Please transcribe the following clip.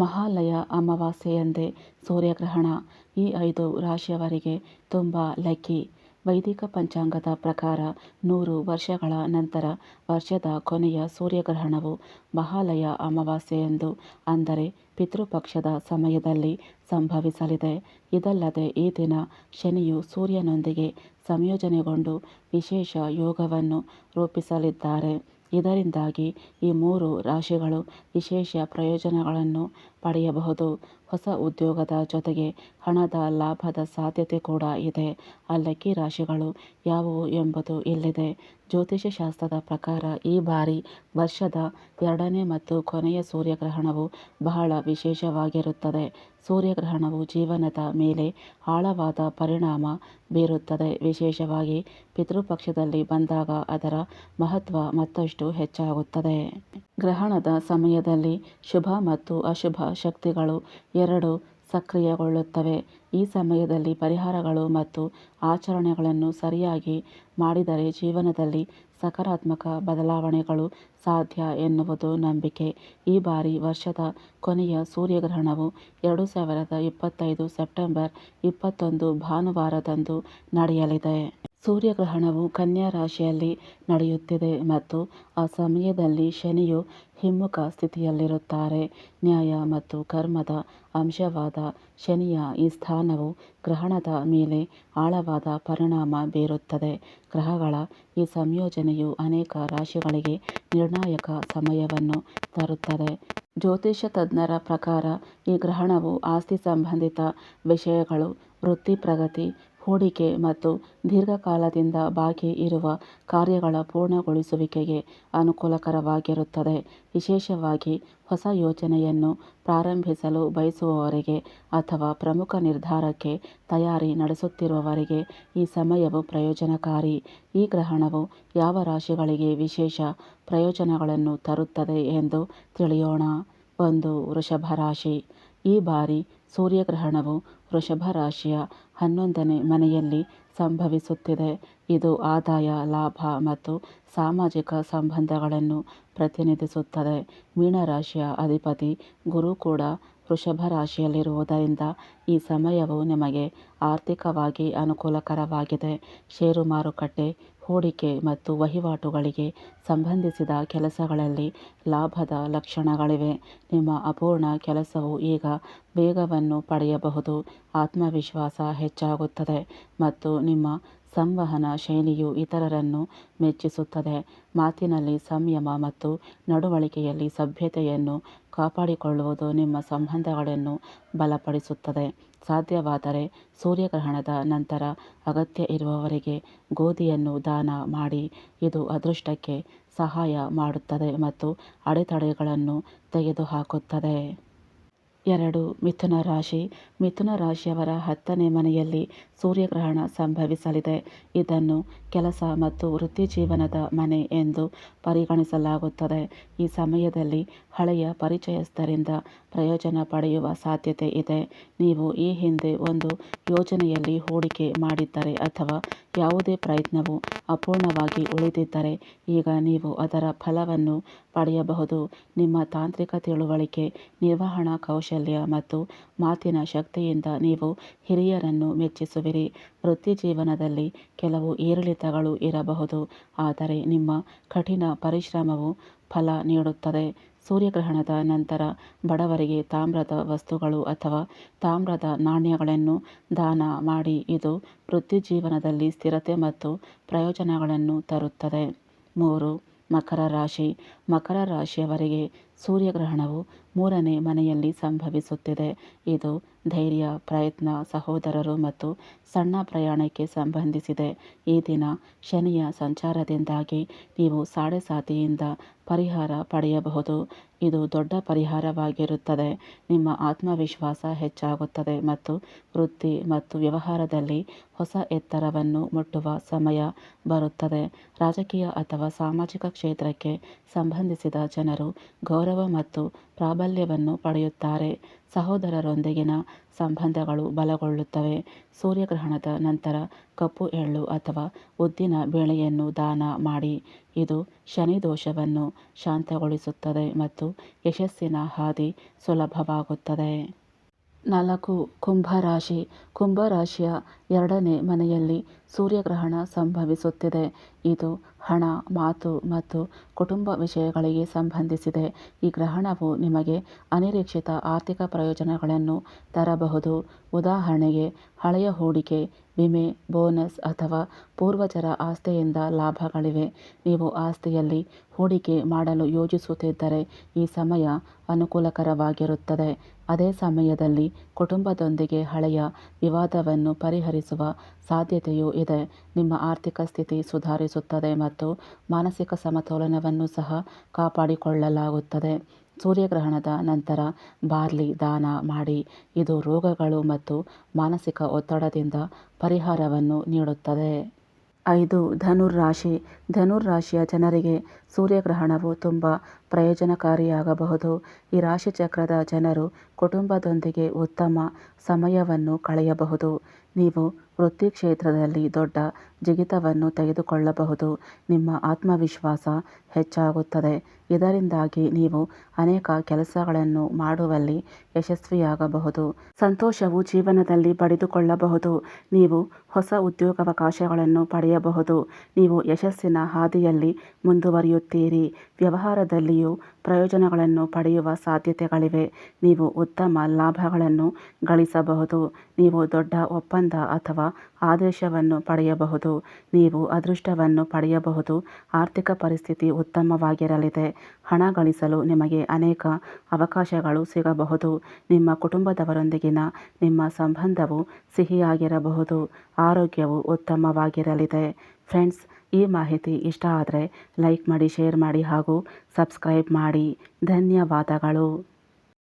ಮಹಾಲಯ ಅಮಾವಾಸ್ಯೆಯಂದೇ ಸೂರ್ಯಗ್ರಹಣ ಈ ಐದು ರಾಶಿಯವರಿಗೆ ತುಂಬ ಲಕ್ಕಿ. ವೈದಿಕ ಪಂಚಾಂಗದ ಪ್ರಕಾರ ನೂರು ವರ್ಷಗಳ ನಂತರ ವರ್ಷದ ಕೊನೆಯ ಸೂರ್ಯಗ್ರಹಣವು ಮಹಾಲಯ ಅಮಾವಾಸ್ಯೆಯಂದು ಅಂದರೆ ಪಿತೃಪಕ್ಷದ ಸಮಯದಲ್ಲಿ ಸಂಭವಿಸಲಿದೆ. ಇದಲ್ಲದೆ ಈ ದಿನ ಶನಿಯು ಸೂರ್ಯನೊಂದಿಗೆ ಸಂಯೋಜನೆಗೊಂಡು ವಿಶೇಷ ಯೋಗವನ್ನು ರೂಪಿಸಲಿದ್ದಾರೆ. ಇದರಿಂದಾಗಿ ಈ ಮೂರು ರಾಶಿಗಳು ವಿಶೇಷ ಪ್ರಯೋಜನಗಳನ್ನು ಪಡೆಯಬಹುದು. ಹೊಸ ಉದ್ಯೋಗದ ಜೊತೆಗೆ ಹಣದ ಲಾಭದ ಸಾಧ್ಯತೆ ಕೂಡ ಇದೆ. ಅಲ್ಲಕ್ಕಿ ಲಕ್ಕಿ ರಾಶಿಗಳು ಯಾವುವು ಎಂಬುದು ಇಲ್ಲಿದೆ. ಜ್ಯೋತಿಷ್ಯ ಶಾಸ್ತ್ರದ ಪ್ರಕಾರ ಈ ಬಾರಿ ವರ್ಷದ ಎರಡನೇ ಮತ್ತು ಕೊನೆಯ ಸೂರ್ಯಗ್ರಹಣವು ಬಹಳ ವಿಶೇಷವಾಗಿರುತ್ತದೆ. ಸೂರ್ಯಗ್ರಹಣವು ಜೀವನದ ಮೇಲೆ ಆಳವಾದ ಪರಿಣಾಮ ಬೀರುತ್ತದೆ. ವಿಶೇಷವಾಗಿ ಪಿತೃಪಕ್ಷದಲ್ಲಿ ಬಂದಾಗ ಅದರ ಮಹತ್ವ ಮತ್ತಷ್ಟು ಹೆಚ್ಚಾಗುತ್ತದೆ. ಗ್ರಹಣದ ಸಮಯದಲ್ಲಿ ಶುಭ ಮತ್ತು ಅಶುಭ ಶಕ್ತಿಗಳು ಎರಡು ಸಕ್ರಿಯಗೊಳ್ಳುತ್ತವೆ. ಈ ಸಮಯದಲ್ಲಿ ಪರಿಹಾರಗಳು ಮತ್ತು ಆಚರಣೆಗಳನ್ನು ಸರಿಯಾಗಿ ಮಾಡಿದರೆ ಜೀವನದಲ್ಲಿ ಸಕಾರಾತ್ಮಕ ಬದಲಾವಣೆಗಳು ಸಾಧ್ಯ ಎನ್ನುವುದು ನಂಬಿಕೆ. ಈ ಬಾರಿ ವರ್ಷದ ಕೊನೆಯ ಸೂರ್ಯಗ್ರಹಣವು ಎರಡು ಸಾವಿರದ ಇಪ್ಪತ್ತೈದು ಸೆಪ್ಟೆಂಬರ್ ಇಪ್ಪತ್ತೊಂದು ಭಾನುವಾರದಂದು ನಡೆಯಲಿದೆ. ಸೂರ್ಯಗ್ರಹಣವು ಕನ್ಯಾ ರಾಶಿಯಲ್ಲಿ ನಡೆಯುತ್ತಿದೆ ಮತ್ತು ಆ ಸಮಯದಲ್ಲಿ ಶನಿಯು ಹಿಮ್ಮುಖ ಸ್ಥಿತಿಯಲ್ಲಿರುತ್ತಾರೆ. ನ್ಯಾಯ ಮತ್ತು ಕರ್ಮದ ಅಂಶವಾದ ಶನಿಯ ಈ ಸ್ಥಾನವು ಗ್ರಹಣದ ಮೇಲೆ ಆಳವಾದ ಪರಿಣಾಮ ಬೀರುತ್ತದೆ. ಗ್ರಹಗಳ ಈ ಸಂಯೋಜನೆಯು ಅನೇಕ ರಾಶಿಗಳಿಗೆ ನಿರ್ಣಾಯಕ ಸಮಯವನ್ನು ತರುತ್ತದೆ. ಜ್ಯೋತಿಷ್ಯ ತಜ್ಞರ ಪ್ರಕಾರ ಈ ಗ್ರಹಣವು ಆಸ್ತಿ ಸಂಬಂಧಿತ ವಿಷಯಗಳು, ವೃತ್ತಿ ಪ್ರಗತಿ ಹೂಡಿಕೆ ಮತ್ತು ದೀರ್ಘಕಾಲದಿಂದ ಬಾಕಿ ಇರುವ ಕಾರ್ಯಗಳ ಪೂರ್ಣಗೊಳಿಸುವಿಕೆಗೆ ಅನುಕೂಲಕರವಾಗಿರುತ್ತದೆ. ವಿಶೇಷವಾಗಿ ಹೊಸ ಯೋಜನೆಯನ್ನು ಪ್ರಾರಂಭಿಸಲು ಬಯಸುವವರಿಗೆ ಅಥವಾ ಪ್ರಮುಖ ನಿರ್ಧಾರಕ್ಕೆ ತಯಾರಿ ನಡೆಸುತ್ತಿರುವವರಿಗೆ ಈ ಸಮಯವು ಪ್ರಯೋಜನಕಾರಿ. ಈ ಗ್ರಹಣವು ಯಾವ ರಾಶಿಗಳಿಗೆ ವಿಶೇಷ ಪ್ರಯೋಜನಗಳನ್ನು ತರುತ್ತದೆ ಎಂದು ತಿಳಿಯೋಣ. ಒಂದು ವೃಷಭ ರಾಶಿ. ಈ ಬಾರಿ ಸೂರ್ಯಗ್ರಹಣವು ವೃಷಭ ರಾಶಿಯ ಹನ್ನೊಂದನೇ ಮನೆಯಲ್ಲಿ ಸಂಭವಿಸುತ್ತಿದೆ. ಇದು ಆದಾಯ, ಲಾಭ ಮತ್ತು ಸಾಮಾಜಿಕ ಸಂಬಂಧಗಳನ್ನು ಪ್ರತಿನಿಧಿಸುತ್ತದೆ. ಮೀನರಾಶಿಯ ಅಧಿಪತಿ ಗುರು ಕೂಡ ವೃಷಭ ರಾಶಿಯಲ್ಲಿರುವುದರಿಂದ ಈ ಸಮಯವು ನಿಮಗೆ ಆರ್ಥಿಕವಾಗಿ ಅನುಕೂಲಕರವಾಗಿದೆ. ಷೇರು ಮಾರುಕಟ್ಟೆ, ಹೂಡಿಕೆ ಮತ್ತು ವಹಿವಾಟುಗಳಿಗೆ ಸಂಬಂಧಿಸಿದ ಕೆಲಸಗಳಲ್ಲಿ ಲಾಭದ ಲಕ್ಷಣಗಳಿವೆ. ನಿಮ್ಮ ಅಪೂರ್ಣ ಕೆಲಸವು ಈಗ ವೇಗವನ್ನು ಪಡೆಯಬಹುದು. ಆತ್ಮವಿಶ್ವಾಸ ಹೆಚ್ಚಾಗುತ್ತದೆ ಮತ್ತು ನಿಮ್ಮ ಸಂವಹನ ಶೈಲಿಯು ಇತರರನ್ನು ಮೆಚ್ಚಿಸುತ್ತದೆ. ಮಾತಿನಲ್ಲಿ ಸಂಯಮ ಮತ್ತು ನಡವಳಿಕೆಯಲ್ಲಿ ಸಭ್ಯತೆಯನ್ನು ಕಾಪಾಡಿಕೊಳ್ಳುವುದು ನಿಮ್ಮ ಸಂಬಂಧಗಳನ್ನು ಬಲಪಡಿಸುತ್ತದೆ. ಸಾಧ್ಯವಾದರೆ ಸೂರ್ಯಗ್ರಹಣದ ನಂತರ ಅಗತ್ಯ ಇರುವವರಿಗೆ ಗೋಧಿಯನ್ನು ದಾನ ಮಾಡಿ, ಇದು ಅದೃಷ್ಟಕ್ಕೆ ಸಹಾಯ ಮಾಡುತ್ತದೆ ಮತ್ತು ಅಡೆತಡೆಗಳನ್ನು ತೆಗೆದುಹಾಕುತ್ತದೆ. ಎರಡು ಮಿಥುನ ರಾಶಿ. ಮಿಥುನ ರಾಶಿಯವರ ಹತ್ತನೇ ಮನೆಯಲ್ಲಿ ಸೂರ್ಯಗ್ರಹಣ ಸಂಭವಿಸಲಿದೆ. ಇದನ್ನು ಕೆಲಸ ಮತ್ತು ವೃತ್ತಿ ಜೀವನದ ಮನೆ ಎಂದು ಪರಿಗಣಿಸಲಾಗುತ್ತದೆ. ಈ ಸಮಯದಲ್ಲಿ ಹಳೆಯ ಪರಿಚಯಸ್ಥರಿಂದ ಪ್ರಯೋಜನ ಪಡೆಯುವ ಸಾಧ್ಯತೆ ಇದೆ. ನೀವು ಈ ಹಿಂದೆ ಒಂದು ಯೋಜನೆಯಲ್ಲಿ ಹೂಡಿಕೆ ಮಾಡಿದ್ದರೆ ಅಥವಾ ಯಾವುದೇ ಪ್ರಯತ್ನವು ಅಪೂರ್ಣವಾಗಿ ಉಳಿದಿದ್ದರೆ, ಈಗ ನೀವು ಅದರ ಫಲವನ್ನು ಪಡೆಯಬಹುದು. ನಿಮ್ಮ ತಾಂತ್ರಿಕ ತಿಳುವಳಿಕೆ, ನಿರ್ವಹಣಾ ಕೌಶಲ್ಯ ಮತ್ತು ಮಾತಿನ ಶಕ್ತಿಯಿಂದ ನೀವು ಹಿರಿಯರನ್ನು ಮೆಚ್ಚಿಸುವಿರಿ. ವೃತ್ತಿಜೀವನದಲ್ಲಿ ಕೆಲವು ಏರಿಳಿತಗಳು ಇರಬಹುದು, ಆದರೆ ನಿಮ್ಮ ಕಠಿಣ ಪರಿಶ್ರಮವು ಫಲ ನೀಡುತ್ತದೆ. ಸೂರ್ಯಗ್ರಹಣದ ನಂತರ ಬಡವರಿಗೆ ತಾಮ್ರದ ವಸ್ತುಗಳು ಅಥವಾ ತಾಮ್ರದ ನಾಣ್ಯಗಳನ್ನು ದಾನ ಮಾಡಿ, ಇದು ವೃತ್ತಿಜೀವನದಲ್ಲಿ ಸ್ಥಿರತೆ ಮತ್ತು ಪ್ರಯೋಜನಗಳನ್ನು ತರುತ್ತದೆ. ಮೂರು ಮಕರ ರಾಶಿ. ಮಕರ ರಾಶಿಯವರಿಗೆ ಸೂರ್ಯಗ್ರಹಣವು ಮೂರನೇ ಮನೆಯಲ್ಲಿ ಸಂಭವಿಸುತ್ತಿದೆ. ಇದು ಧೈರ್ಯ, ಪ್ರಯತ್ನ, ಸಹೋದರರು ಮತ್ತು ಸಣ್ಣ ಪ್ರಯಾಣಕ್ಕೆ ಸಂಬಂಧಿಸಿದೆ. ಈ ದಿನ ಶನಿಯ ಸಂಚಾರದಿಂದಾಗಿ ನೀವು ಸಾಡೆಸಾತಿಯಿಂದ ಪರಿಹಾರ ಪಡೆಯಬಹುದು. ಇದು ದೊಡ್ಡ ಪರಿಹಾರವಾಗಿರುತ್ತದೆ. ನಿಮ್ಮ ಆತ್ಮವಿಶ್ವಾಸ ಹೆಚ್ಚಾಗುತ್ತದೆ ಮತ್ತು ವೃತ್ತಿ ಮತ್ತು ವ್ಯವಹಾರದಲ್ಲಿ ಹೊಸ ಎತ್ತರವನ್ನು ಮುಟ್ಟುವ ಸಮಯ ಬರುತ್ತದೆ. ರಾಜಕೀಯ ಅಥವಾ ಸಾಮಾಜಿಕ ಕ್ಷೇತ್ರಕ್ಕೆ ಸಂಬಂಧಿಸಿದ ಜನರು ಗೌರವ ಮತ್ತು ಪ್ರಾಬಲ್ಯವನ್ನು ಪಡೆಯುತ್ತಾರೆ. ಸಹೋದರರೊಂದಿಗಿನ ಸಂಬಂಧಗಳು ಬಲಗೊಳ್ಳುತ್ತವೆ. ಸೂರ್ಯಗ್ರಹಣದ ನಂತರ ಕಪ್ಪು ಎಳ್ಳು ಅಥವಾ ಉದ್ದಿನ ಬೇಳೆಯನ್ನು ದಾನ ಮಾಡಿ. ಇದು ಶನಿ ದೋಷವನ್ನು ಶಾಂತಗೊಳಿಸುತ್ತದೆ ಮತ್ತು ಯಶಸ್ಸಿನ ಹಾದಿ ಸುಲಭವಾಗುತ್ತದೆ. ನಾಲ್ಕು ಕುಂಭರಾಶಿ. ಕುಂಭರಾಶಿಯ ಎರಡನೇ ಮನೆಯಲ್ಲಿ ಸೂರ್ಯಗ್ರಹಣ ಸಂಭವಿಸುತ್ತಿದೆ. ಇದು ಹಣ, ಮಾತು ಮತ್ತು ಕುಟುಂಬ ವಿಷಯಗಳಿಗೆ ಸಂಬಂಧಿಸಿದೆ. ಈ ಗ್ರಹಣವು ನಿಮಗೆ ಅನಿರೀಕ್ಷಿತ ಆರ್ಥಿಕ ಪ್ರಯೋಜನಗಳನ್ನು ತರಬಹುದು. ಉದಾಹರಣೆಗೆ, ಹಳೆಯ ಹೂಡಿಕೆ, ವಿಮೆ, ಬೋನಸ್ ಅಥವಾ ಪೂರ್ವಜರ ಆಸ್ತಿಯಿಂದ ಲಾಭಗಳಿವೆ. ನೀವು ಆಸ್ತಿಯಲ್ಲಿ ಹೂಡಿಕೆ ಮಾಡಲು ಯೋಜಿಸುತ್ತಿದ್ದರೆ ಈ ಸಮಯ ಅನುಕೂಲಕರವಾಗಿರುತ್ತದೆ. ಅದೇ ಸಮಯದಲ್ಲಿ ಕುಟುಂಬದೊಂದಿಗೆ ಹಳೆಯ ವಿವಾದವನ್ನು ಪರಿಹರಿಸುವ ಸಾಧ್ಯತೆಯೂ ಇದೆ. ನಿಮ್ಮ ಆರ್ಥಿಕ ಸ್ಥಿತಿ ಸುಧಾರಿಸುತ್ತದೆ ಮತ್ತು ಮಾನಸಿಕ ಸಮತೋಲನವನ್ನು ಸಹ ಕಾಪಾಡಿಕೊಳ್ಳಲಾಗುತ್ತದೆ. ಸೂರ್ಯಗ್ರಹಣದ ನಂತರ ಬಾರ್ಲಿ ದಾನ ಮಾಡಿ. ಇದು ರೋಗಗಳು ಮತ್ತು ಮಾನಸಿಕ ಒತ್ತಡದಿಂದ ಪರಿಹಾರವನ್ನು ನೀಡುತ್ತದೆ. ಐದು, ಧನುರ್ರಾಶಿ. ಧನುರ್ರಾಶಿಯ ಜನರಿಗೆ ಸೂರ್ಯಗ್ರಹಣವು ತುಂಬ ಪ್ರಯೋಜನಕಾರಿಯಾಗಬಹುದು. ಈ ರಾಶಿಚಕ್ರದ ಜನರು ಕುಟುಂಬದೊಂದಿಗೆ ಉತ್ತಮ ಸಮಯವನ್ನು ಕಳೆಯಬಹುದು. ನೀವು ವೃತ್ತಿ ಕ್ಷೇತ್ರದಲ್ಲಿ ದೊಡ್ಡ ಜಿಗಿತವನ್ನು ತೆಗೆದುಕೊಳ್ಳಬಹುದು. ನಿಮ್ಮ ಆತ್ಮವಿಶ್ವಾಸ ಹೆಚ್ಚಾಗುತ್ತದೆ. ಇದರಿಂದಾಗಿ ನೀವು ಅನೇಕ ಕೆಲಸಗಳನ್ನು ಮಾಡುವಲ್ಲಿ ಯಶಸ್ವಿಯಾಗಬಹುದು. ಸಂತೋಷವು ಜೀವನದಲ್ಲಿ ಪಡೆದುಕೊಳ್ಳಬಹುದು. ನೀವು ಹೊಸ ಉದ್ಯೋಗಾವಕಾಶಗಳನ್ನು ಪಡೆಯಬಹುದು. ನೀವು ಯಶಸ್ಸಿನ ಹಾದಿಯಲ್ಲಿ ಮುಂದುವರಿಯುತ್ತೀರಿ. ವ್ಯವಹಾರದಲ್ಲಿಯೂ ಪ್ರಯೋಜನಗಳನ್ನು ಪಡೆಯುವ ಸಾಧ್ಯತೆಗಳಿವೆ. ನೀವು ಉತ್ತಮ ಲಾಭಗಳನ್ನು ಗಳಿಸಬಹುದು. ನೀವು ದೊಡ್ಡ ಒಪ್ಪಂದ ಅಥವಾ ಆದೇಶವನ್ನು ಪಡೆಯಬಹುದು. ನೀವು ಅದೃಷ್ಟವನ್ನು ಪಡೆಯಬಹುದು. ಆರ್ಥಿಕ ಪರಿಸ್ಥಿತಿ ಉತ್ತಮವಾಗಿರಲಿದೆ. ಹಣ ಗಳಿಸಲು ನಿಮಗೆ ಅನೇಕ ಅವಕಾಶಗಳು ಸಿಗಬಹುದು. ನಿಮ್ಮ ಕುಟುಂಬದವರೊಂದಿಗಿನ ನಿಮ್ಮ ಸಂಬಂಧವು ಸಿಹಿಯಾಗಿರಬಹುದು. ಆರೋಗ್ಯವು ಉತ್ತಮವಾಗಿರಲಿದೆ. ಫ್ರೆಂಡ್ಸ್, ಈ ಮಾಹಿತಿ ಇಷ್ಟ ಆದರೆ ಲೈಕ್ ಮಾಡಿ, ಶೇರ್ ಮಾಡಿ ಹಾಗೂ ಸಬ್ಸ್ಕ್ರೈಬ್ ಮಾಡಿ. ಧನ್ಯವಾದಗಳು.